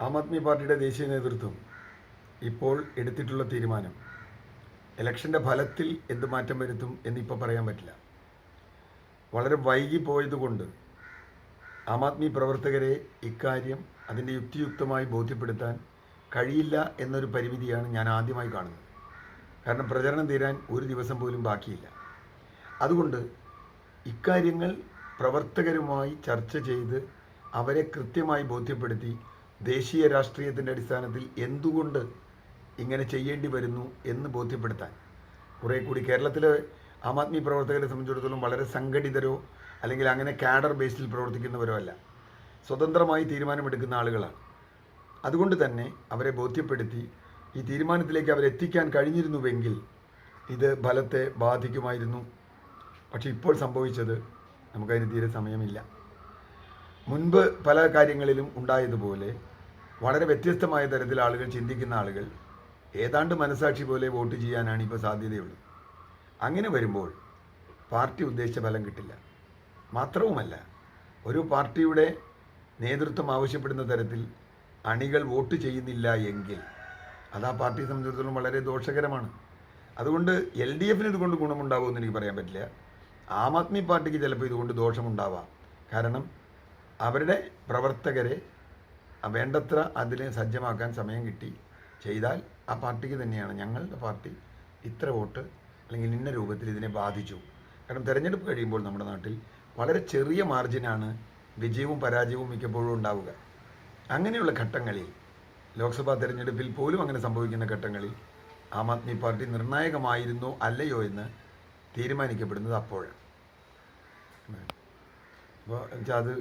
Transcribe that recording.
ആം ആദ്മി പാർട്ടിയുടെ ദേശീയ നേതൃത്വം ഇപ്പോൾ എടുത്തിട്ടുള്ള തീരുമാനം. ഇലക്ഷന്റെ ഫലത്തിൽ എന്ത് മാറ്റം വരുത്തും എന്നിപ്പോൾ പറയാൻ പറ്റില്ല. വളരെ വൈകി പോയതുകൊണ്ട് ആം ആദ്മി പ്രവർത്തകരെ ഇക്കാര്യം അതിന്റെ യുക്തിയുക്തമായി ബോധ്യപ്പെടുത്താൻ കഴിയില്ല എന്നൊരു പരിമിതിയാണ് ഞാൻ ആദ്യമായി കാണുന്നത്. കാരണം പ്രചരണം തീരാൻ ഒരു ദിവസം പോലും ബാക്കിയില്ല. അതുകൊണ്ട് ഇക്കാര്യങ്ങൾ പ്രവർത്തകരുമായി ചർച്ച ചെയ്ത് അവരെ കൃത്യമായി ബോധ്യപ്പെടുത്തി ദേശീയ രാഷ്ട്രീയത്തിന്റെ അടിസ്ഥാനത്തിൽ എന്തുകൊണ്ട് ഇങ്ങനെ ചെയ്യേണ്ടി വരുന്നു എന്ന് ബോധ്യപ്പെടുത്താൻ. കുറേ കൂടി കേരളത്തിലെ ആം ആദ്മി പ്രവർത്തകരെ സംബന്ധിച്ചിടത്തോളം വളരെ സംഘടിതരോ അല്ലെങ്കിൽ അങ്ങനെ കാഡർ ബേസിൽ പ്രവർത്തിക്കുന്നവരോ അല്ല. സ്വതന്ത്രമായി തീരുമാനമെടുക്കുന്ന ആളുകളാണ്. അതുകൊണ്ട് തന്നെ അവരെ ബോധ്യപ്പെടുത്തി ഈ തീരുമാനത്തിലേക്ക് അവരെത്തിക്കാൻ കഴിഞ്ഞിരുന്നുവെങ്കിൽ ഇത് ഫലത്തെ ബാധിക്കുമായിരുന്നു. പക്ഷെ ഇപ്പോൾ സംഭവിച്ചത് നമുക്കതിന് തീരെ സമയമില്ല. മുൻപ് പല കാര്യങ്ങളിലും ഉണ്ടായതുപോലെ വളരെ വ്യത്യസ്തമായ തരത്തിൽ ആളുകൾ ചിന്തിക്കുന്ന ആളുകൾ ഏതാണ്ട് മനസാക്ഷി പോലെ വോട്ട് ചെയ്യാനാണ് ഇപ്പോൾ സാധ്യതയുള്ളത്. അങ്ങനെ വരുമ്പോൾ പാർട്ടി ഉദ്ദേശിച്ച ഫലം കിട്ടില്ല. മാത്രവുമല്ല ഒരു പാർട്ടിയുടെ നേതൃത്വം ആവശ്യപ്പെടുന്ന തരത്തിൽ അണികൾ വോട്ട് ചെയ്യുന്നില്ല എങ്കിൽ അത് ആ പാർട്ടിയെ സംബന്ധിച്ചിടത്തോളം വളരെ ദോഷകരമാണ്. അതുകൊണ്ട് എൽ ഡി എഫിന് ഇതുകൊണ്ട് ഗുണമുണ്ടാവുമെന്ന് എനിക്ക് പറയാൻ പറ്റില്ല. ആം ആദ്മി പാർട്ടിക്ക് ചിലപ്പോൾ ഇതുകൊണ്ട് ദോഷമുണ്ടാവാം. കാരണം അവരുടെ പ്രവർത്തകരെ വേണ്ടത്ര അതിനെ സജ്ജമാക്കാൻ സമയം കിട്ടി. ചെയ്താൽ ആ പാർട്ടിക്ക് തന്നെയാണ് ഞങ്ങളുടെ പാർട്ടി ഇത്ര വോട്ട് അല്ലെങ്കിൽ ഇന്ന രൂപത്തിൽ ഇതിനെ ബാധിച്ചു. കാരണം തിരഞ്ഞെടുപ്പ് കഴിയുമ്പോൾ നമ്മുടെ നാട്ടിൽ വളരെ ചെറിയ മാർജിനാണ് വിജയവും പരാജയവും മിക്കപ്പോഴും ഉണ്ടാവുക. അങ്ങനെയുള്ള ഘട്ടങ്ങളിൽ ലോക്സഭാ തെരഞ്ഞെടുപ്പിൽ പോലും അങ്ങനെ സംഭവിക്കുന്ന ഘട്ടങ്ങളിൽ ആം ആദ്മി പാർട്ടി നിർണായകമായിരുന്നോ അല്ലയോ എന്ന് തീരുമാനിക്കപ്പെടുന്നത് അപ്പോഴാണ്. അപ്പോൾ അത്